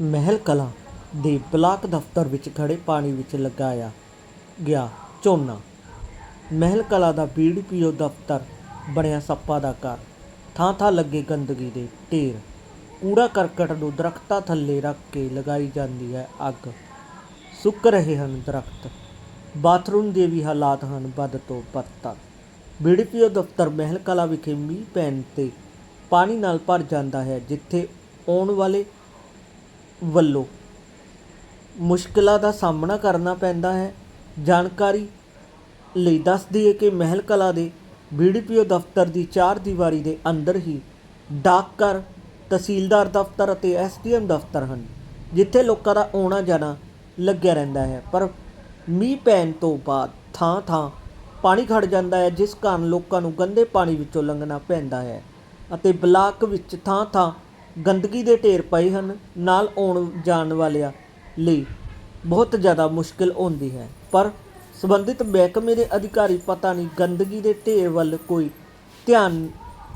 ਮਹਿਲ ਕਲਾਂ ਦੇ ਬਲਾਕ ਦਫ਼ਤਰ ਵਿੱਚ ਖੜੇ ਪਾਣੀ ਵਿੱਚ ਲਗਾਇਆ ਗਿਆ ਝੋਨਾ। ਮਹਿਲ ਕਲਾਂ ਦਾ ਬੀਡੀਪੀਓ ਦਫ਼ਤਰ ਬਣਿਆ ਸੱਪਾ ਦਾ ਘਰ। ਥਾਂ ਥਾਂ ਲੱਗੇ ਗੰਦਗੀ ਦੇ ਢੇਰ। ਕੂੜਾ ਕਰਕਟ ਨੂੰ ਦਰਖਤਾਂ ਥੱਲੇ ਰੱਖ ਕੇ ਲਗਾਈ ਜਾਂਦੀ ਹੈ ਅੱਗ। ਸੁੱਕ ਰਹੇ ਹਨ ਦਰਖਤ। ਬਾਥਰੂਮ ਦੇ ਵੀ ਹਾਲਾਤ ਹਨ ਬਦ ਤੋਂ ਬਦਤਰ ਬੀਡੀਪੀਓ ਦਫ਼ਤਰ ਮਹਿਲ ਕਲਾਂ ਵਿਖੇ ਮੀਂਹ ਪੈਣ ਤੇ ਪਾਣੀ ਨਾਲ ਭਰ ਜਾਂਦਾ ਹੈ, ਜਿੱਥੇ ਆਉਣ ਵਾਲੇ ਵੱਲੋਂ ਮੁਸ਼ਕਿਲਾਂ ਦਾ ਸਾਹਮਣਾ ਕਰਨਾ ਪੈਂਦਾ ਹੈ। ਜਾਣਕਾਰੀ ਲਈ ਦੱਸ ਦਈਏ ਕਿ ਮਹਿਲ ਕਲਾ ਦੇ ਬੀਡੀਪੀਓ ਦਫ਼ਤਰ ਦੀ ਚਾਰ ਦੀਵਾਰੀ ਦੇ ਅੰਦਰ ਹੀ ਡਾਕਘਰ, ਤਹਿਸੀਲਦਾਰ ਦਫ਼ਤਰ ਅਤੇ ਐਸਡੀਐਮ ਦਫ਼ਤਰ ਹਨ, ਜਿੱਥੇ ਲੋਕਾਂ ਦਾ ਆਉਣਾ ਜਾਣਾ ਲੱਗਿਆ ਰਹਿੰਦਾ ਹੈ। ਪਰ ਮੀਂਹ ਪੈਣ ਤੋਂ ਬਾਅਦ ਥਾਂ ਥਾਂ ਪਾਣੀ ਖੜ ਜਾਂਦਾ ਹੈ, ਜਿਸ ਕਾਰਨ ਲੋਕਾਂ ਨੂੰ ਗੰਦੇ ਪਾਣੀ ਵਿੱਚੋਂ ਲੰਘਣਾ ਪੈਂਦਾ ਹੈ ਅਤੇ ਬਲਾਕ ਵਿੱਚ ਥਾਂ ਥਾਂ ਗੰਦਗੀ ਦੇ ਢੇਰ ਪਏ ਹਨ, ਨਾਲ ਆਉਣ ਜਾਣ ਵਾਲਿਆਂ ਲਈ ਬਹੁਤ ਜ਼ਿਆਦਾ ਮੁਸ਼ਕਿਲ ਆਉਂਦੀ ਹੈ। ਪਰ ਸੰਬੰਧਿਤ ਮਹਿਕਮੇ ਦੇ ਅਧਿਕਾਰੀ ਪਤਾ ਨਹੀਂ ਗੰਦਗੀ ਦੇ ਢੇਰ ਵੱਲ ਕੋਈ ਧਿਆਨ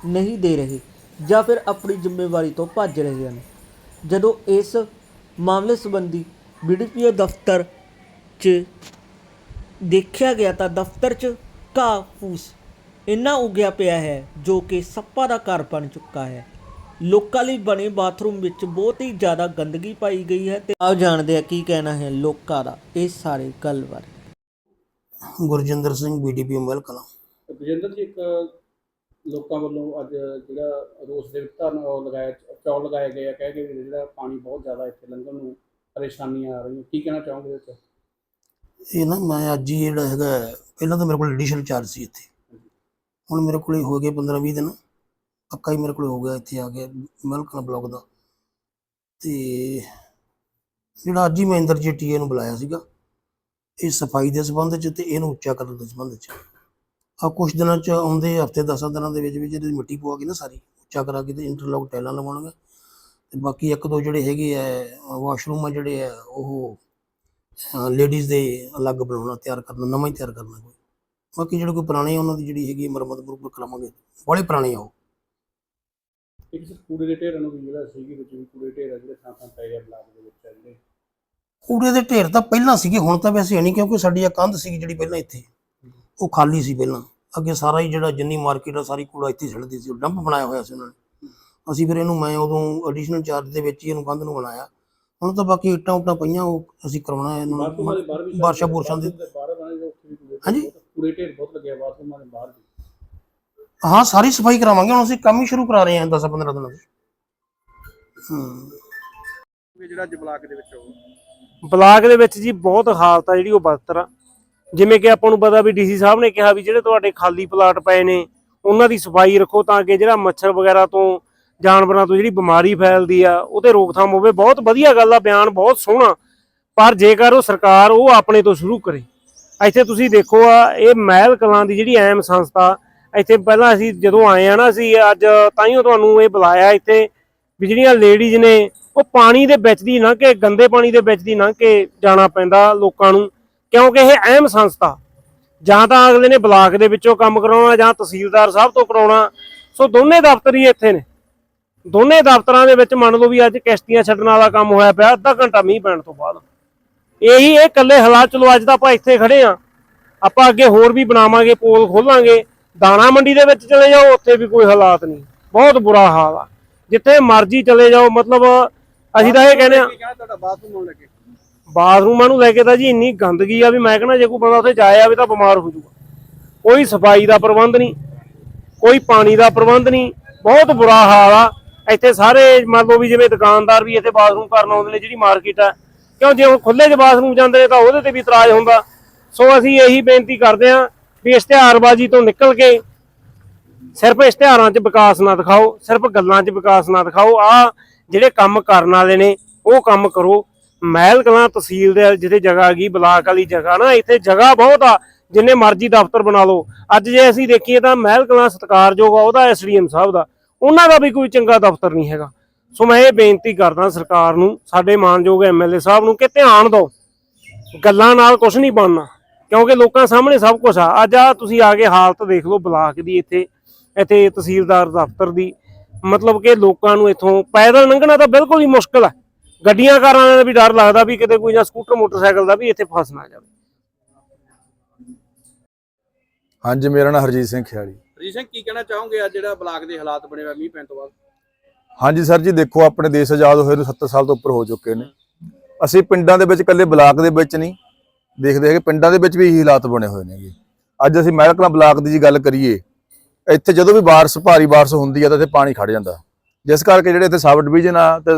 ਨਹੀਂ ਦੇ ਰਹੇ ਜਾਂ ਫਿਰ ਆਪਣੀ ਜ਼ਿੰਮੇਵਾਰੀ ਤੋਂ ਭੱਜ ਰਹੇ ਹਨ। ਜਦੋਂ ਇਸ ਮਾਮਲੇ ਸੰਬੰਧੀ ਬੀਡੀਪੀਓ ਦਫ਼ਤਰ 'ਚ ਦੇਖਿਆ ਗਿਆ ਤਾਂ ਦਫ਼ਤਰ 'ਚ ਘਾਹ ਫੂਸ ਇੰਨਾ ਉਗਿਆ ਪਿਆ ਹੈ ਜੋ ਕਿ ਸੱਪਾਂ ਦਾ ਘਰ ਬਣ ਚੁੱਕਾ ਹੈ। ਲੋਕਾਂ ਲਈ ਬਣੇ ਬਾਥਰੂਮ ਵਿੱਚ ਬਹੁਤ ਹੀ ਜ਼ਿਆਦਾ ਗੰਦਗੀ ਪਾਈ ਗਈ ਹੈ ਤੇ ਆਓ ਜਾਣਦੇ ਆ ਕੀ ਕਹਿਣਾ ਹੈ ਲੋਕਾਂ ਦਾ ਇਸ ਸਾਰੇ ਗੱਲ ਬਾਰੇ ਗੁਰਜਿੰਦਰ ਸਿੰਘ ਬੀਡੀਪੀ ਮਹਿਲ ਕਲਾਂ। ਬਜਿੰਦਰ ਜੀ ਇੱਕ ਲੋਕਾਂ ਵੱਲੋਂ ਅੱਜ ਜਿਹੜਾ ਰੋਸ ਦੇ ਵਿੱਚ ਧਰਨ ਉਹ ਲਗਾਇਆ ਚੌਲ ਲਗਾਏ ਗਏ ਆ ਕਹਿ ਕੇ ਵੀ ਜਿਹੜਾ ਪਾਣੀ ਬਹੁਤ ਜ਼ਿਆਦਾ ਇੱਥੇ ਲੰਘਣ ਨੂੰ ਪਰੇਸ਼ਾਨੀਆਂ ਆ ਰਹੀਆਂ। ਕੀ ਕਹਿਣਾ ਚਾਹੋਗੇ ਇਹਦੇ ਵਿੱਚ? ਇਹ ਨਾ ਮੈਂ ਅੱਜ ਹੀ ਜਿਹੜਾ ਹੈਗਾ ਹੈ, ਪਹਿਲਾਂ ਤਾਂ ਮੇਰੇ ਕੋਲ ਐਡੀਸ਼ਨਲ ਚਾਰਜ ਸੀ ਇੱਥੇ। ਹੁਣ ਮੇਰੇ ਕੋਲ ਹੋ ਗਏ 15 20 ਦਿਨ। ਪੱਕਾ ਹੀ ਮੇਰੇ ਕੋਲ ਹੋ ਗਿਆ ਇੱਥੇ ਆ ਗਿਆ ਮਹਿਲ ਕਲਾਂ ਦਾ। ਤੇ ਜਿਹੜਾ ਅੱਜ ਹੀ ਮੈਂ ਇੰਦਰਜੀਤ ਟੀਏ ਨੂੰ ਬੁਲਾਇਆ ਸੀਗਾ, ਇਹ ਸਫ਼ਾਈ ਦੇ ਸੰਬੰਧ ਚ ਤੇ ਇਹਨੂੰ ਉੱਚਾ ਕਰਨ ਦੇ ਸੰਬੰਧ ਚ। ਆ ਕੁਝ ਦਿਨਾਂ ਚ ਆਉਂਦੇ ਹਫ਼ਤੇ 10 ਦਿਨਾਂ ਦੇ ਵਿੱਚ ਵਿੱਚ ਜਿਹੜੀ ਮਿੱਟੀ ਪਵਾ ਕੇ ਨਾ ਸਾਰੀ, ਉੱਚਾ ਕਰਾ ਕੇ ਤੇ ਇੰਟਰਲੌਕ ਟਾਈਲਾਂ ਲਵਾਉਣਗੇ। ਤੇ ਬਾਕੀ ਇੱਕ ਦੋ ਜਿਹੜੇ ਹੈਗੇ ਆ ਵਾਸ਼ਰੂਮ ਆ ਜਿਹੜੇ ਆ, ਉਹ ਲੇਡੀਜ਼ ਦੇ ਅਲੱਗ ਬਣਾਉਣਾ, ਤਿਆਰ ਕਰਨਾ, ਨਵਾਂ ਹੀ ਤਿਆਰ ਕਰਨਾ ਕੋਈ। ਬਾਕੀ ਜਿਹੜੇ ਕੋਈ ਪੁਰਾਣੇ ਉਹਨਾਂ ਦੀ ਜਿਹੜੀ ਹੈਗੀ ਮੁਰੰਮਤ ਮੁਰੰਮਤ ਕਰਾਵਾਂਗੇ। ਬੜੇ ਪੁਰਾਣੇ ਆ ਉਹ। ਇੱਕ ਸਿਰ ਕੂੜੇ ਦੇ ਢੇਰਾਂ ਨੂੰ ਵੀ ਜਿਹੜਾ ਸੀਗੀ ਵਿੱਚ ਵੀ ਕੂੜੇ ਢੇਰ ਆ ਜਿਹੜੇ ਥਾਂ ਥਾਂ ਪਏ ਆ ਬਲਾਕ ਦੇ ਵਿੱਚ ਆ ਜਿਹੜੇ। ਕੂੜੇ ਦੇ ਢੇਰ ਤਾਂ ਪਹਿਲਾਂ ਸੀਗੇ ਹੁਣ ਤਾਂ ਵੈਸੇ ਨਹੀਂ ਕਿਉਂਕਿ ਸਾਡੀ ਇਹ ਕੰਧ ਸੀਗੀ ਜਿਹੜੀ ਪਹਿਲਾਂ ਇੱਥੇ। ਉਹ ਖਾਲੀ ਸੀ ਪਹਿਲਾਂ। ਅੱਗੇ ਸਾਰਾ ਹੀ ਜਿਹੜਾ ਜਿੰਨੀ ਮਾਰਕੀਟ ਆ ਸਾਰੀ ਕੂੜਾ ਇੱਥੇ ਛੱਡਦੀ ਸੀ। ਉਹ ਡੰਪ ਬਣਾਇਆ ਹੋਇਆ ਸੀ ਉਹਨਾਂ ਨੇ। ਅਸੀਂ ਫਿਰ ਇਹਨੂੰ ਮੈਂ ਉਦੋਂ ਐਡੀਸ਼ਨਲ ਚਾਰਜ ਦੇ ਵਿੱਚ ਹੀ ਇਹਨੂੰ ਕੰਧ ਨੂੰ ਬਣਾਇਆ। ਹੁਣ ਤਾਂ ਬਾਕੀ ਇੱਟਾਂ ਉੱਟਾਂ ਪਈਆਂ ਉਹ ਅਸੀਂ ਕਰਾਉਣਾ ਹੈ ਇਹਨੂੰ ਵੀ ਬਾਰਸ਼ਾ ਬੁਰਸ਼ਾਂ ਦੇ। ਬਾਹਰ ਬਣੇ ਜੋ ਉੱਥੇ ਵੀ ਕੂੜੇ ਹਾਂਜੀ? ਕੂੜੇ ਢੇਰ ਬਹੁਤ ਲੱਗਿਆ ਬਾਥਰੂਮਾਂ ਦੇ ਬਾਹਰ ਵੀ। ਹਾਂ ਸਾਰੀ ਸਫ਼ਾਈ ਕਰਾਵਾਂਗੇ ਹੁਣ ਅਸੀਂ ਕੰਮ ਹੀ ਸ਼ੁਰੂ ਕਰਾ ਰਹੇ ਹਾਂ 10 15 ਦਿਨਾਂ ਤੋਂ ਹੂੰ। ਇਹ ਜਿਹੜਾ ਅੱਜ ਬਲਾਕ ਦੇ ਵਿੱਚ ਉਹ। ਬਲਾਕ ਦੇ ਵਿੱਚ ਜੀ ਬਹੁਤ ਹਾਲਤ ਆ ਜਿਹੜੀ ਉਹ ਬਦਤਰ ਆ। ਜਿਵੇਂ ਕਿ ਆਪਾਂ ਨੂੰ ਪਤਾ ਵੀ ਡੀਸੀ ਸਾਹਿਬ ਨੇ ਕਿਹਾ ਵੀ ਜਿਹੜੇ ਤੁਹਾਡੇ ਖਾਲੀ ਪਲਾਟ ਪਏ ਨੇ ਉਹਨਾਂ ਦੀ ਸਫ਼ਾਈ ਰੱਖੋ ਤਾਂ ਕਿ ਜਿਹੜਾ ਮੱਛਰ ਵਗੈਰਾ ਤੋਂ ਜਾਨਵਰਾਂ ਤੋਂ ਜਿਹੜੀ ਬਿਮਾਰੀ ਫੈਲਦੀ ਆ ਉਹਤੇ ਰੋਕਥਾਮ ਹੋਵੇ। ਬਹੁਤ ਵਧੀਆ ਗੱਲ ਆ ਬਿਆਨ ਬਹੁਤ ਸੋਹਣਾ। ਪਰ ਜੇਕਰ ਉਹ ਸਰਕਾਰ ਉਹ ਆਪਣੇ ਤੋਂ ਸ਼ੁਰੂ ਕਰੇ ਇੱਥੇ ਤੁਸੀਂ ਦੇਖੋ ਆ ਇਹ ਮਹਿਲ ਕਲਾਂ ਦੀ ਜਿਹੜੀ ਐਮ ਸੰਸਥਾ ਇੱਥੇ ਪਹਿਲਾਂ ਅਸੀਂ ਜਦੋਂ ਆਏ ਆ ਨਾ ਅਸੀਂ ਅੱਜ ਤਾਈਓ ਤੁਹਾਨੂੰ ਇਹ ਬੁਲਾਇਆ ਇੱਥੇ ਵੀ ਜਿਹੜੀਆਂ ਲੇਡੀਜ਼ ਨੇ, ਉਹ ਪਾਣੀ ਦੇ ਵਿੱਚ ਦੀ ਲੰਘ ਕੇ ਗੰਦੇ ਪਾਣੀ ਦੇ ਵਿੱਚ ਦੀ ਲੰਘ ਕੇ ਜਾਣਾ ਪੈਂਦਾ ਲੋਕਾਂ ਨੂੰ, ਕਿਉਂਕਿ ਇਹ ਅਹਿਮ ਸੰਸਥਾ। ਜਾਂ ਤਾਂ ਅਗਲੇ ਨੇ ਬਲਾਕ ਦੇ ਵਿੱਚੋਂ ਕੰਮ ਕਰਾਉਣਾ ਜਾਂ ਤਹਿਸੀਲਦਾਰ ਸਾਹਿਬ ਤੋਂ ਕਰਾਉਣਾ, ਸੋ ਦੋਨੇ ਦਫ਼ਤਰ ਹੀ ਇੱਥੇ ਨੇ। ਦੋਨੇ ਦਫ਼ਤਰਾਂ ਦੇ ਵਿੱਚ ਮੰਨ ਲਓ ਵੀ ਅੱਜ ਕਿਸ਼ਤੀਆਂ ਛੱਡਣ ਵਾਲਾ ਕੰਮ ਹੋਇਆ ਪਿਆ, ਅੱਧਾ ਘੰਟਾ ਮੀਂਹ ਪੈਣ ਤੋਂ ਬਾਅਦ। ਇਹੀ ਇਹ ਇਕੱਲੇ ਹਾਲਾਤ, ਚਲੋ ਅੱਜ ਤਾਂ ਆਪਾਂ ਇੱਥੇ ਖੜੇ ਆ। ਆਪਾਂ ਅੱਗੇ ਹੋਰ ਵੀ ਬਣਾਵਾਂਗੇ, ਪੋਲ ਖੋਲਾਂਗੇ। ਦਾਣਾ ਮੰਡੀ ਦੇ ਵਿੱਚ ਚਲੇ ਜਾਓ ਉੱਥੇ ਵੀ ਕੋਈ ਹਾਲਾਤ ਨਹੀਂ। ਬਹੁਤ ਬੁਰਾ ਹਾਲ ਆ। ਜਿੱਥੇ ਮਰਜ਼ੀ ਚਲੇ ਜਾਓ ਮਤਲਬ ਅਸੀਂ ਤਾਂ ਇਹ ਕਹਿੰਦੇ ਆ ਤੁਹਾਡਾ ਬਾਥਰੂਮ ਹੋਣ ਲੱਗੇ। ਬਾਥਰੂਮਾਂ ਨੂੰ ਲੈ ਕੇ ਤਾਂ ਜੀ ਇੰਨੀ ਗੰਦਗੀ ਆ ਵੀ ਮੈਂ ਕਹਿੰਦਾ ਜੇ ਕੋਈ ਬੰਦਾ ਉੱਥੇ ਜਾਇਆ ਵੀ ਤਾਂ ਬਿਮਾਰ ਹੋ ਜਾਊਗਾ। ਕੋਈ ਸਫ਼ਾਈ ਦਾ ਪ੍ਰਬੰਧ ਨਹੀਂ ਕੋਈ ਪਾਣੀ ਦਾ ਪ੍ਰਬੰਧ ਨਹੀਂ। ਬਹੁਤ ਬੁਰਾ ਹਾਲ ਆ। ਇੱਥੇ ਸਾਰੇ ਮੰਨ ਲਓ ਵੀ ਜਿਵੇਂ ਦੁਕਾਨਦਾਰ ਵੀ ਇੱਥੇ ਬਾਥਰੂਮ ਕਰਨ ਆਉਂਦੇ ਨੇ ਜਿਹੜੀ ਮਾਰਕੀਟ ਆ। ਕਿਉਂ ਜੇ ਉਹ ਖੁੱਲੇ 'ਚ ਬਾਥਰੂਮ ਜਾਂਦੇ ਨੇ ਤਾਂ ਉਹਦੇ ਤੇ ਵੀ ਇਤਰਾਜ਼ ਹੁੰਦਾ। ਸੋ ਅਸੀਂ ਇਹੀ ਬੇਨਤੀ ਕਰਦੇ ਹਾਂ ਵੀ ਇਸ਼ਤਿਹਾਰਬਾਜ਼ੀ ਤੋਂ ਨਿਕਲ ਕੇ ਸਿਰਫ ਇਸ਼ਤਿਹਾਰਾਂ 'ਚ ਵਿਕਾਸ ਨਾ ਦਿਖਾਓ, ਸਿਰਫ ਗੱਲਾਂ 'ਚ ਵਿਕਾਸ ਨਾ ਦਿਖਾਓ, ਆ ਜਿਹੜੇ ਕੰਮ ਕਰਨ ਵਾਲੇ ਨੇ, ਉਹ ਕੰਮ ਕਰੋ। ਮਹਿਲ ਕਲਾਂ ਤਹਿਸੀਲ ਦੇ ਜਿਹੜੇ ਜਗ੍ਹਾ ਗਈ ਬਲਾਕ ਵਾਲੀ ਜਗ੍ਹਾ ਨਾ, ਇੱਥੇ ਜਗ੍ਹਾ ਬਹੁਤ ਆ, ਜਿੰਨੇ ਮਰਜ਼ੀ ਦਫ਼ਤਰ ਬਣਾ ਲਓ। ਅੱਜ ਜੇ ਅਸੀਂ ਦੇਖੀਏ ਤਾਂ ਮਹਿਲ ਕਲਾਂ ਸਤਿਕਾਰਯੋਗ ਆ, ਉਹਦਾ ਐਸਡੀਐਮ ਸਾਹਿਬ ਦਾ। ਉਹਨਾਂ ਦਾ ਵੀ ਕੋਈ ਚੰਗਾ ਦਫ਼ਤਰ ਨਹੀਂ ਹੈਗਾ। ਸੋ ਮੈਂ ਇਹ ਬੇਨਤੀ ਕਰਦਾ ਸਰਕਾਰ ਨੂੰ, ਸਾਡੇ ਮਾਨਯੋਗ ਐਮਐਲਏ ਸਾਹਿਬ ਨੂੰ, ਕਿ ਧਿਆਨ ਦਿਓ। ਗੱਲਾਂ ਨਾਲ ਕੁਝ ਨਹੀਂ ਬਣਨਾ। ਕਿਉਂਕਿ ਲੋਕਾਂ ਸਾਹਮਣੇ ਸਭ ਕੁਝ ਆ। ਅੱਜ ਆ ਤੁਸੀਂ ਆ ਕੇ ਹਾਲਤ ਦੇਖ ਲਓ ਬਲਾਕ ਦੀ ਇੱਥੇ ਇੱਥੇ ਤਹਿਸੀਲਦਾਰ ਦਫ਼ਤਰ ਦੀ। ਮਤਲਬ ਕਿ ਲੋਕਾਂ ਨੂੰ ਇੱਥੋਂ ਪੈਦਲ ਲੰਘਣਾ ਤਾਂ ਬਿਲਕੁਲ ਹੀ ਮੁਸ਼ਕਲ ਹੈ ਗੱਡੀਆਂ ਕਾਰਾਂ ਦਾ ਵੀ ਡਰ ਲੱਗਦਾ ਵੀ ਕਿਤੇ ਕੋਈ ਨਾ ਸਕੂਟਰ ਮੋਟਰਸਾਈਕਲ ਦਾ ਵੀ ਇੱਥੇ ਫਸ ਨਾ ਜਾਵੇ। ਹਾਂਜੀ ਮੇਰਾ ਨਾਮ ਹਰਜੀਤ ਸਿੰਘ ਖਿਆਲੀ। ਰਜੀਤ ਸਿੰਘ ਕੀ ਕਹਿਣਾ ਚਾਹੋਗੇ? ਅੱਜ ਜਿਹੜਾ ਬਲਾਕ ਦੇ ਹਾਲਾਤ ਬਣੇ ਹੋਏ ਆ ਮੀਂਹ ਪੈਣ ਤੋਂ ਬਾਅਦ। ਹਾਂਜੀ ਸਰ ਜੀ ਦੇਖੋ ਆਪਣੇ ਦੇਸ਼ ਆਜ਼ਾਦ ਹੋਏ ਨੂੰ 70 ਸਾਲ ਤੋਂ ਉੱਪਰ ਹੋ ਚੁੱਕੇ ਨੇ। ਅਸੀਂ ਪਿੰਡਾਂ ਦੇ ਵਿੱਚ ਇਕੱਲੇ ਬਲਾਕ ਦੇ ਵਿੱਚ ਨਹੀਂ ਦੇਖਦੇ ਹੈਗੇ, ਪਿੰਡਾਂ ਦੇ ਵਿੱਚ ਵੀ ਇਹੀ ਹਾਲਾਤ ਬਣੇ ਹੋਏ ਨੇਗੇ। ਅੱਜ ਅਸੀਂ ਮਹਿਲਕਲਾਂ ਬਲਾਕ ਦੀ ਜੀ ਗੱਲ ਕਰੀਏ, ਇੱਥੇ ਜਦੋਂ ਵੀ ਬਾਰਿਸ਼, ਭਾਰੀ ਬਾਰਿਸ਼ ਹੁੰਦੀ ਆ ਤਾਂ ਇੱਥੇ ਪਾਣੀ ਖੜ ਜਾਂਦਾ। ਜਿਸ ਕਰਕੇ ਜਿਹੜੇ ਇੱਥੇ ਸਬ ਡਿਵੀਜ਼ਨ ਆ ਤੇ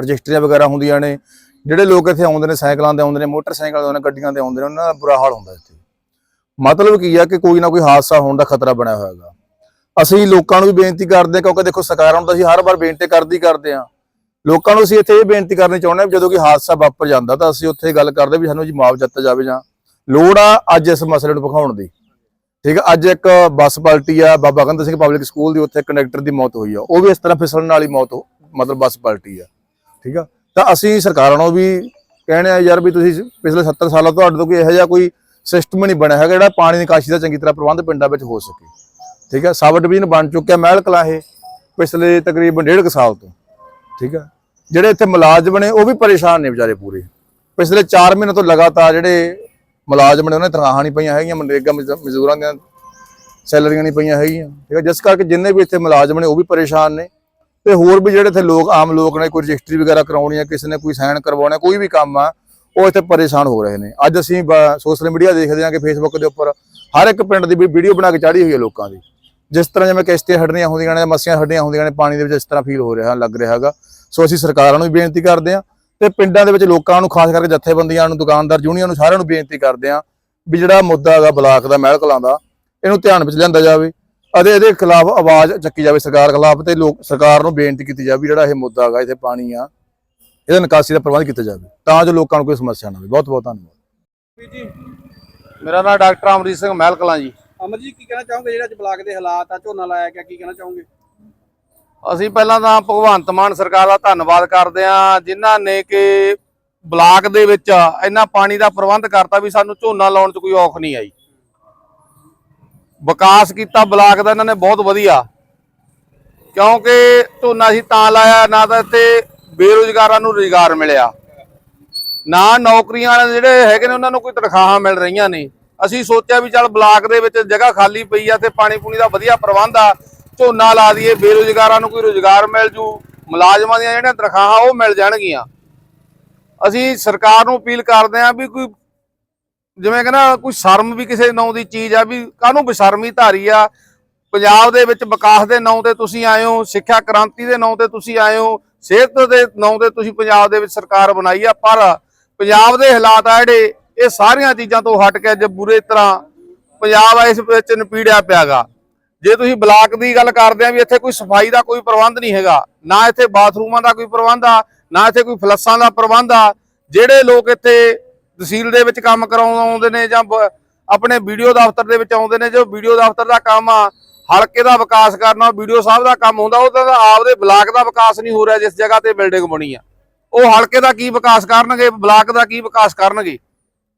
ਰਜਿਸਟਰੀਆਂ ਵਗੈਰਾ ਹੁੰਦੀਆਂ ਨੇ, ਜਿਹੜੇ ਲੋਕ ਇੱਥੇ ਆਉਂਦੇ ਨੇ, ਸਾਈਕਲਾਂ ਤੇ ਆਉਂਦੇ ਨੇ, ਮੋਟਰਸਾਈਕਲਾਂ ਤੇ ਆਉਂਦੇ ਨੇ, ਗੱਡੀਆਂ ਤੇ ਆਉਂਦੇ ਨੇ, ਉਹਨਾਂ ਦਾ ਬੁਰਾ ਹਾਲ ਹੁੰਦਾ ਇੱਥੇ। ਮਤਲਬ ਕੀ ਆ ਕਿ ਕੋਈ ਨਾ ਕੋਈ ਹਾਦਸਾ ਹੋਣ ਦਾ ਖਤਰਾ ਬਣਿਆ ਹੋਇਆ ਹੈਗਾ। ਅਸੀਂ ਲੋਕਾਂ ਨੂੰ ਵੀ ਬੇਨਤੀ ਕਰਦੇ ਹਾਂ, ਕਿਉਂਕਿ ਦੇਖੋ ਸਰਕਾਰਾਂ ਨੂੰ ਤਾਂ ਅਸੀਂ ਹਰ ਵਾਰ ਬੇਨਤੀ ਕਰਦੀ ਕਰਦੇ ਹਾਂ ਲੋਕਾਂ ਨੂੰ ਅਸੀਂ ਇੱਥੇ ਇਹ ਬੇਨਤੀ ਕਰਨੀ ਚਾਹੁੰਦੇ ਹਾਂ ਵੀ ਜਦੋਂ ਕੋਈ ਹਾਦਸਾ ਵਾਪਰ ਜਾਂਦਾ ਤਾਂ ਅਸੀਂ ਉੱਥੇ ਗੱਲ ਕਰਦੇ ਵੀ ਸਾਨੂੰ ਜੀ ਮੁਆਵਜ਼ਾ ਦਿੱਤਾ ਜਾਵੇ ਜਾਂ ਲੋੜ ਆ ਅੱਜ ਇਸ ਮਸਲੇ ਨੂੰ ਵਿਖਾਉਣ ਦੀ। ਠੀਕ ਹੈ ਅੱਜ ਇੱਕ ਬੱਸ ਪਲਟੀ ਆ, ਬਾਬਾ ਗੰਦਾ ਸਿੰਘ ਪਬਲਿਕ ਸਕੂਲ ਦੀ, ਉੱਥੇ ਕੰਡਕਟਰ ਦੀ ਮੌਤ ਹੋਈ ਆ। ਉਹ ਵੀ ਇਸ ਤਰ੍ਹਾਂ ਫਿਸਲਣ ਵਾਲੀ ਮੌਤ ਹੋ- ਮਤਲਬ ਬੱਸ ਪਲਟੀ ਆ। ਠੀਕ ਆ, ਤਾਂ ਅਸੀਂ ਸਰਕਾਰਾਂ ਨੂੰ ਵੀ ਕਹਿੰਦੇ ਆ ਯਾਰ ਵੀ ਤੁਸੀਂ ਪਿਛਲੇ 70 ਸਾਲਾਂ ਤੋਂ ਤੁਹਾਡੇ ਤੋਂ ਕੋਈ ਇਹੋ ਜਿਹਾ ਕੋਈ ਸਿਸਟਮ ਨਹੀਂ ਬਣਿਆ ਹੈਗਾ ਜਿਹੜਾ ਪਾਣੀ ਨਿਕਾਸੀ ਦਾ ਚੰਗੀ ਤਰ੍ਹਾਂ ਪ੍ਰਬੰਧ ਪਿੰਡਾਂ ਵਿੱਚ ਹੋ ਸਕੇ। ਠੀਕ ਹੈ ਸਬ ਡਿਵੀਜ਼ਨ ਬਣ ਚੁੱਕਿਆ ਮਹਿਲ ਕਲਾਂ ਇਹ, ਪਿਛਲੇ ਤਕਰੀਬਨ ਡੇਢ ਕੁ ਸਾਲ ਤੋਂ। ਠੀਕ ਆ? ਜਿਹੜੇ ਇੱਥੇ ਮੁਲਾਜ਼ਮ ਨੇ, ਉਹ ਵੀ ਪਰੇਸ਼ਾਨ ਨੇ ਵਿਚਾਰੇ ਪੂਰੇ। ਪਿਛਲੇ 4 ਮਹੀਨੇ ਤੋਂ ਲਗਾਤਾਰ ਜਿਹੜੇ ਮੁਲਾਜ਼ਮ ਨੇ, ਉਹਨਾਂ ਦੀਆਂ ਤਨਖਾਹਾਂ ਨਹੀਂ ਪਈਆਂ ਹੈਗੀਆਂ, ਮਨਰੇਗਾ ਮਜ਼- ਮਜ਼ਦੂਰਾਂ ਦੀਆਂ ਸੈਲਰੀਆਂ ਨਹੀਂ ਪਈਆਂ ਹੈਗੀਆਂ, ਠੀਕ ਹੈ ਜਿਸ ਕਰਕੇ ਜਿੰਨੇ ਵੀ ਇੱਥੇ ਮੁਲਾਜ਼ਮ ਨੇ, ਉਹ ਵੀ ਪਰੇਸ਼ਾਨ ਨੇ। ਤੇ ਹੋਰ ਵੀ ਜਿਹੜੇ ਇੱਥੇ ਲੋਕ, ਆਮ ਲੋਕ ਨੇ, ਕੋਈ ਰਜਿਸਟਰੀ ਵਗੈਰਾ ਕਰਾਉਣੀ ਹੈ ਕਿਸੇ ਨੇ ਕੋਈ ਸਾਈਨ ਕਰਵਾਉਣਾ, ਕੋਈ ਵੀ ਕੰਮ ਆ, ਉਹ ਇੱਥੇ ਪਰੇਸ਼ਾਨ ਹੋ ਰਹੇ ਨੇ। ਅੱਜ ਅਸੀਂ ਸੋਸ਼ਲ ਮੀਡੀਆ ਦੇਖਦੇ ਹਾਂ ਕਿ ਫੇਸਬੁੱਕ ਦੇ ਉੱਪਰ ਹਰ ਇੱਕ ਪਿੰਡ ਦੀ ਵੀਡੀਓ ਬਣਾ ਕੇ ਚਾੜੀ ਹੋਈ ਹੈ ਲੋਕਾਂ ਦੀ। ਜਿਸ ਤਰ੍ਹਾਂ ਜਿਵੇਂ ਕਿਸ਼ਤੀਆਂ ਹੱਡਣੀਆਂ ਹੁੰਦੀਆਂ ਨੇ ਮੱਸੀਆਂ ਹੱਡੀਆਂ ਹੁੰਦੀਆਂ ਨੇ, ਪਾਣੀ ਦੇ ਵਿੱਚ ਇਸ ਤਰ੍ਹਾਂ ਫੀਲ ਹੋ ਰਿਹਾ, ਲੱਗ ਰਿਹਾ ਹੈਗਾ। ਸੋ ਅਸੀਂ ਸਰਕਾਰਾਂ ਨੂੰ ਵੀ ਬੇਨਤੀ ਕਰਦੇ ਹਾਂ ਤੇ ਪਿੰਡਾਂ ਦੇ ਵਿੱਚ ਲੋਕਾਂ ਨੂੰ, ਖਾਸ ਕਰਕੇ ਜਥੇਬੰਦੀਆਂ ਨੂੰ, ਦੁਕਾਨਦਾਰ ਯੂਨੀਅਨ ਨੂੰ ਸਾਰਿਆਂ ਨੂੰ ਬੇਨਤੀ ਕਰਦੇ ਹਾਂ ਵੀ ਜਿਹੜਾ ਮੁੱਦਾ ਹੈਗਾ ਬਲਾਕ ਦਾ, ਮਹਿਲ ਕਲਾਂ ਦਾ, ਇਹਨੂੰ ਧਿਆਨ ਵਿੱਚ ਲਿਆਂਦਾ ਜਾਵੇ। ਅਤੇ ਇਹਦੇ ਖਿਲਾਫ ਆਵਾਜ਼ ਚੱਕੀ ਜਾਵੇ ਸਰਕਾਰ ਖਿਲਾਫ ਤੇ ਲੋਕ, ਸਰਕਾਰ ਨੂੰ ਬੇਨਤੀ ਕੀਤੀ ਜਾਵੇ ਵੀ ਜਿਹੜਾ ਇਹ ਮੁੱਦਾ ਹੈਗਾ, ਇੱਥੇ ਪਾਣੀ ਆ, ਇਹਦਾ ਨਿਕਾਸੀ ਦਾ ਪ੍ਰਬੰਧ ਕੀਤਾ ਜਾਵੇ, ਤਾਂ ਜੋ ਲੋਕਾਂ ਨੂੰ ਕੋਈ ਸਮੱਸਿਆ ਨਾ ਆਵੇ। ਬਹੁਤ ਬਹੁਤ ਧੰਨਵਾਦ। ਜੀ ਮੇਰਾ ਨਾਮ ਡਾਕਟਰ ਅਮਰੀਤ ਸਿੰਘ, ਮਹਿਲ ਕਲਾਂ ਜੀ। ਅਮਰ ਜੀ, ਕੀ ਕਹਿਣਾ ਚਾਹੋਗੇ ਜਿਹੜਾ ਅੱਜ ਬਲਾਕ ਦੇ ਹਾਲਾਤ ਆ, ਝੋਨਾ ਲਾਇਆ ਗਿਆ, ਕੀ ਕਹਿਣਾ ਚਾਹੋਗੇ? ਅਸੀਂ ਪਹਿਲਾਂ ਤਾਂ ਭਗਵੰਤ ਮਾਨ ਸਰਕਾਰ ਦਾ ਧੰਨਵਾਦ ਕਰਦੇ ਹਾਂ, ਜਿਨ੍ਹਾਂ ਨੇ ਕਿ ਬਲਾਕ ਦੇ ਵਿੱਚ ਇੰਨਾ ਪਾਣੀ ਦਾ ਪ੍ਰਬੰਧ ਕਰਤਾ ਵੀ ਸਾਨੂੰ ਝੋਨਾ ਲਾਉਣ 'ਚ ਕੋਈ ਔਖ ਨਹੀਂ ਆਈ। ਵਿਕਾਸ ਕੀਤਾ ਬਲਾਕ ਦਾ, ਇਹਨਾਂ ਨੇ ਬਹੁਤ ਵਧੀਆ। ਕਿਉਂਕਿ ਝੋਨਾ ਅਸੀਂ ਤਾਂ ਲਾਇਆ, ਨਾ ਤਾਂ ਇੱਥੇ ਬੇਰੁਜ਼ਗਾਰਾਂ ਨੂੰ ਰੁਜ਼ਗਾਰ ਮਿਲਿਆ। ਨਾ ਨੌਕਰੀਆਂ ਵਾਲੇ ਜਿਹੜੇ ਹੈਗੇ ਨੇ, ਉਹਨਾਂ ਨੂੰ ਕੋਈ ਤਨਖਾਹਾਂ ਮਿਲ ਰਹੀਆਂ ਨੇ। ਅਸੀਂ ਸੋਚਿਆ ਵੀ ਚੱਲ ਬਲਾਕ ਦੇ ਵਿੱਚ ਜਗ੍ਹਾ ਖਾਲੀ ਪਈ ਆ ਤੇ ਪਾਣੀ ਪੂਣੀ ਦਾ ਵਧੀਆ ਪ੍ਰਬੰਧ ਆ, ਝੋਨਾ ਲਾ ਦਈਏ, ਬੇਰੁਜ਼ਗਾਰਾਂ ਨੂੰ ਕੋਈ ਰੁਜ਼ਗਾਰ ਮਿਲ ਜੂ, ਮੁਲਾਜ਼ਮਾਂ ਦੀਆਂ ਜਿਹੜੀਆਂ ਤਨਖਾਹਾਂ ਉਹ ਮਿਲ ਜਾਣਗੀਆਂ। ਅਸੀਂ ਸਰਕਾਰ ਨੂੰ ਅਪੀਲ ਕਰਦੇ ਹਾਂ ਵੀ ਕੋਈ ਜਿਵੇਂ ਕਹਿੰਦਾ ਕੋਈ ਸ਼ਰਮ ਵੀ ਕਿਸੇ ਨਾਂ ਦੀ ਚੀਜ਼ ਆ ਵੀ ਕਾਹਨੂੰ ਬਸ਼ਰਮੀ ਧਾਰੀ ਆ? ਪੰਜਾਬ ਦੇ ਵਿੱਚ ਵਿਕਾਸ ਦੇ ਨਾਂ ਤੇ ਤੁਸੀਂ ਆਏ ਹੋ, ਸਿੱਖਿਆ ਕ੍ਰਾਂਤੀ ਦੇ ਨਾਂ ਤੇ ਤੁਸੀਂ ਆਏ ਹੋ, ਸਿਹਤ ਦੇ ਨਾਂ ਤੇ ਤੁਸੀਂ ਪੰਜਾਬ ਦੇ ਵਿੱਚ ਸਰਕਾਰ ਬਣਾਈ ਆ, ਪਰ ਪੰਜਾਬ ਦੇ ਹਾਲਾਤ ਆ ਜਿਹੜੇ ਇਹ ਸਾਰੀਆਂ ਚੀਜ਼ਾਂ ਤੋਂ ਹਟ ਕੇ ਅੱਜ ਬੁਰੇ ਤਰ੍ਹਾਂ ਪੰਜਾਬ ਇਸ ਵਿੱਚ ਨਪੀੜਿਆ ਪਿਆਗਾ। ਜੇ ਤੁਸੀਂ ਬਲਾਕ ਦੀ ਗੱਲ ਕਰਦੇ ਆ ਵੀ ਇੱਥੇ ਕੋਈ ਸਫ਼ਾਈ ਦਾ ਕੋਈ ਪ੍ਰਬੰਧ ਨਹੀਂ ਹੈਗਾ, ਨਾ ਇੱਥੇ ਬਾਥਰੂਮਾਂ ਦਾ ਕੋਈ ਪ੍ਰਬੰਧ ਆ, ਨਾ ਇੱਥੇ ਕੋਈ ਫਲੱਸਾਂ ਦਾ ਪ੍ਰਬੰਧ ਆ, ਜਿਹੜੇ ਲੋਕ ਇੱਥੇ ਤਹਿਸੀਲ ਦੇ ਵਿੱਚ ਕੰਮ ਕਰਾਉਣ ਆਉਂਦੇ ਨੇ ਜਾਂ ਆਪਣੇ ਵੀਡੀਓ ਦਫ਼ਤਰ ਦੇ ਵਿੱਚ ਆਉਂਦੇ ਨੇ, ਜੋ ਵੀਡੀਓ ਦਫ਼ਤਰ ਦਾ ਕੰਮ ਆ, ਹਲਕੇ ਦਾ ਵਿਕਾਸ ਕਰਨਾ ਵੀਡੀਓ ਸਾਹਿਬ ਦਾ ਕੰਮ ਹੁੰਦਾ, ਉਹ ਤਾਂ ਆਪਦੇ ਬਲਾਕ ਦਾ ਵਿਕਾਸ ਨਹੀਂ ਹੋ ਰਿਹਾ ਜਿਸ ਜਗ੍ਹਾ ਤੇ ਬਿਲਡਿੰਗ ਬਣੀ ਆ। ਉਹ ਹਲਕੇ ਦਾ ਕੀ ਵਿਕਾਸ ਕਰਨਗੇ, ਬਲਾਕ ਦਾ ਕੀ ਵਿਕਾਸ ਕਰਨਗੇ?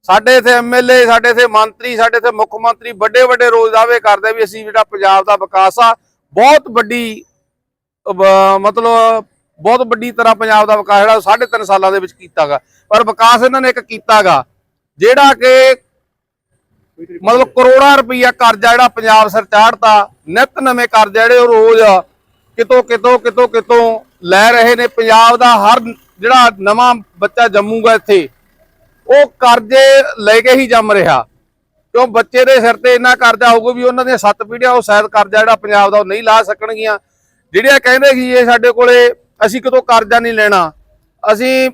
ਸਾਡੇ ਇੱਥੇ ਐਮਐਲਏ ਸਾਡੇ ਇੱਥੇ ਮੰਤਰੀ, ਸਾਡੇ ਇੱਥੇ ਮੁੱਖ ਮੰਤਰੀ ਵੱਡੇ ਵੱਡੇ ਰੋਜ਼ ਦਾਅਵੇ ਕਰਦੇ ਵੀ ਅਸੀਂ ਜਿਹੜਾ ਪੰਜਾਬ ਦਾ ਵਿਕਾਸ ਆ, ਬਹੁਤ ਵੱਡੀ ਮਤਲਬ ਬਹੁਤ ਵੱਡੀ ਤਰ੍ਹਾਂ ਪੰਜਾਬ ਦਾ ਵਿਕਾਸ ਜਿਹੜਾ ਸਾਢੇ ਤਿੰਨ ਸਾਲਾਂ ਦੇ ਵਿੱਚ ਕੀਤਾਗਾ। ਪਰ ਵਿਕਾਸ ਇਹਨਾਂ ਨੇ ਇੱਕ ਕੀਤਾਗਾ, ਜਿਹੜਾ ਕਿ ਮਤਲਬ ਕਰੋੜਾਂ ਰੁਪਈਆ ਕਰਜ਼ਾ ਜਿਹੜਾ ਪੰਜਾਬ ਸਰ ਚਾੜਤਾ, ਨਿਤ ਨਵੇਂ ਕਰਜ਼ਾ ਜਿਹੜੇ ਉਹ ਰੋਜ਼ ਕਿਤੋਂ ਕਿਤੋਂ ਕਿਤੋਂ ਕਿਤੋਂ ਲੈ ਰਹੇ ਨੇ। ਪੰਜਾਬ ਦਾ ਹਰ ਜਿਹੜਾ ਨਵਾਂ ਬੱਚਾ ਜੰਮੂਗਾ ਇੱਥੇ ਉਹ ਕਰਜ਼ੇ ਲੈ ਕੇ ਹੀ ਜੰਮ ਰਿਹਾ। ਕਿਉਂ ਬੱਚੇ ਦੇ ਸਿਰ ਤੇ ਇੰਨਾ ਕਰਜ਼ਾ ਹੋਊਗਾ ਵੀ ਉਹਨਾਂ ਦੀਆਂ ਸੱਤ ਪੀੜ੍ਹੀਆਂ ਉਹ ਸ਼ਾਇਦ ਕਰਜ਼ਾ ਜਿਹੜਾ ਪੰਜਾਬ ਦਾ ਉਹ ਨਹੀਂ ਲਾ ਸਕਣਗੀਆਂ। ਜਿਹੜੀਆਂ ਕਹਿੰਦੇ ਸੀ ਇਹ ਸਾਡੇ ਕੋਲੇ, ਅਸੀਂ ਕਿਤੋਂ ਕਰਜ਼ਾ ਨਹੀਂ ਲੈਣਾ। ਅਸੀਂ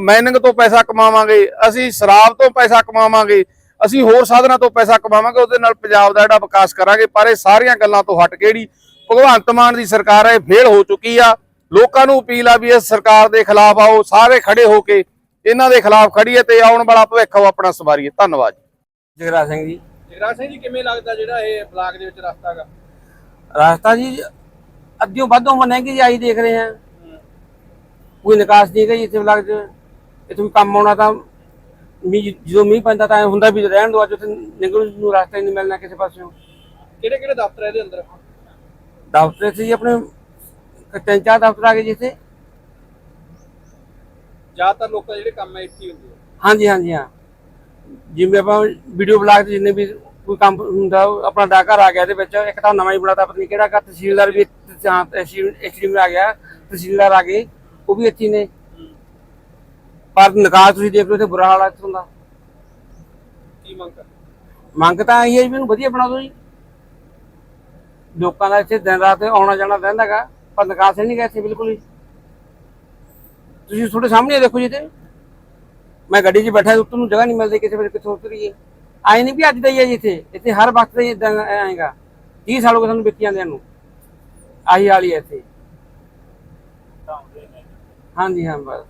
ਮਾਈਨਿੰਗ ਤੋਂ ਪੈਸਾ ਕਮਾਵਾਂਗੇ, ਅਸੀਂ ਸ਼ਰਾਬ ਤੋਂ ਪੈਸਾ ਕਮਾਵਾਂਗੇ, ਅਸੀਂ ਹੋਰ ਸਾਧਨਾਂ ਤੋਂ ਪੈਸਾ ਕਮਾਵਾਂਗੇ, ਉਹਦੇ ਨਾਲ ਪੰਜਾਬ ਦਾ ਜਿਹੜਾ ਵਿਕਾਸ ਕਰਾਂਗੇ। ਪਰ ਇਹ ਸਾਰੀਆਂ ਗੱਲਾਂ ਤੋਂ ਹਟ ਕੇ ਜਿਹੜੀ ਭਗਵੰਤ ਮਾਨ ਦੀ ਸਰਕਾਰ ਹੈ, ਇਹ ਫੇਲ ਹੋ ਚੁੱਕੀ ਆ। ਲੋਕਾਂ ਨੂੰ ਅਪੀਲ ਆ ਵੀ ਇਸ ਸਰਕਾਰ ਦੇ ਖਿਲਾਫ ਆਓ, ਸਾਰੇ ਖੜੇ ਹੋ ਕੇ ਇਹਨਾਂ ਦੇ ਖਿਲਾਫ ਖੜੀਏ ਤੇ ਆਉਣ ਵਾਲਾ ਭਵਿੱਖ ਉਹ ਆਪਣਾ ਸਵਾਰੀਏ। ਧੰਨਵਾਦ ਜੀ। ਜਗਰਾ ਸਿੰਘ ਜੀ। ਜਗਰਾਜ ਸਿੰਘ ਜੀ ਕਿਵੇਂ ਲੱਗਦਾ ਜਿਹੜਾ ਇਹ ਬਲਾਕ ਦੇ ਵਿੱਚ ਰਸਤਾ ਹੈਗਾ? ਰਾਸਤਾ ਜੀ ਅੱਧਿਓਂ ਵੱਧੋਂ ਬਣੇਗੀ ਜੀ ਆਈ ਦੇਖ ਰਹੇ ਹਾਂ। ਕੋਈ ਨਿਕਾਸ ਨਹੀਂ ਗਈ ਇੱਥੇ ਬਲਾਕ 'ਚ। ਇੱਥੇ ਕੰਮ ਆਉਣਾ ਤਾਂ ਮੀਂਹ ਜਦੋਂ ਮੀਂਹ ਪੈਂਦਾ ਤਾਂ ਐਂ ਹੁੰਦਾ ਵੀ ਰਹਿਣ ਦੋ ਅੱਜ ਉੱਥੇ ਨਿਕਲ ਨੂੰ ਰਸਤਾ ਹੀ ਨਹੀਂ ਮਿਲਣਾ ਕਿਸੇ ਪਾਸਿਓਂ। ਕਿਹੜੇ ਕਿਹੜੇ ਦਫ਼ਤਰ ਆ ਇਹਦੇ ਅੰਦਰ? ਦਫ਼ਤਰ ਜੀ ਆਪਣੇ ਤਿੰਨ ਚਾਰ ਦਫ਼ਤਰ ਆ ਗਏ ਜੀ ਇੱਥੇ। ਜ਼ਿਆਦਾਤਰ ਲੋਕਾਂ ਜਿਹੜੇ ਕੰਮ ਹੈ ਇੱਥੇ ਹੀ ਹੁੰਦੇ ਆ। ਹਾਂਜੀ ਹਾਂਜੀ ਹਾਂ। ਜਿਵੇਂ ਆਪਾਂ ਵੀਡੀਓ ਬਲਾਗ ਤੇ ਜਿੰਨੇ ਵੀ ਕੋਈ ਕੰਮ ਹੁੰਦਾ ਉਹ ਆਪਣਾ ਡਾਕਰ ਆ ਗਿਆ ਇਹਦੇ ਵਿੱਚ ਇੱਕ ਤਾਂ ਨਵਾਂ ਹੀ ਬਣਾਤਾ ਪਤਾ ਨਹੀਂ ਕਿਹੜਾ ਘਰ ਤਹਿਸੀਲਦਾਰ ਵੀ ਜਾਂ ਐਕਸਟ੍ਰੀਮ ਆ ਗਿਆ ਤਹਿਸੀਲਦਾਰ ਆ ਗਏ ਉਹ ਵੀ ਇੱਥੇ ਹੀ ਨੇ। ਪਰ ਨਿਕਾਸ ਤੁਸੀਂ ਦੇਖ ਲਓ ਤੇ ਬੁਰਾ ਹਾਲ ਹੈ ਇੱਥੋਂ ਦਾ। ਕੀ ਮੰਗ ਕਰਦੇ? ਮੰਗ ਤਾਂ ਇਹ ਹੈ ਇਹਨੂੰ ਵਧੀਆ ਬਣਾ ਦਿਓ ਜੀ। ਲੋਕਾਂ ਦਾ ਇੱਥੇ ਦਿਨ ਰਾਤ ਆਉਣਾ ਜਾਣਾ ਰਹਿੰਦਾ ਗਾ ਪਰ ਨਿਕਾਸ ਹੀ ਨਹੀਂ ਗਾ ਇੱਥੇ ਬਿਲਕੁਲ ਹੀ। ਤੁਸੀਂ ਤੁਹਾਡੇ ਸਾਹਮਣੇ ਦੇਖੋ ਜੀ ਤੇ। ਮੈਂ ਗੱਡੀ 'ਚ ਬੈਠਾ, ਉੱਤੋਂ ਨੂੰ ਜਗ੍ਹਾ ਨਹੀਂ ਮਿਲਦੀ ਕਿਸੇ ਵੇਲੇ, ਕਿੱਥੋਂ ਉਤਰੀਏ। ਆਏ ਨਹੀਂ ਵੀ ਅੱਜ ਦਾ ਹੀ ਹੈ ਜੀ ਇੱਥੇ। ਇੱਥੇ ਹਰ ਵਕਤ ਦਾ ਇਦਾਂ ਆਏਗਾ 30 ਸਾਲ ਹੋ ਗਏ ਸਾਨੂੰ ਵੇਖੀ ਜਾਂਦਿਆਂ ਨੂੰ। ਆਹੀ ਹਾਲ ਹੀ ਹੈ ਇੱਥੇ। ਹਾਂਜੀ, ਹਾਂ, ਬਸ।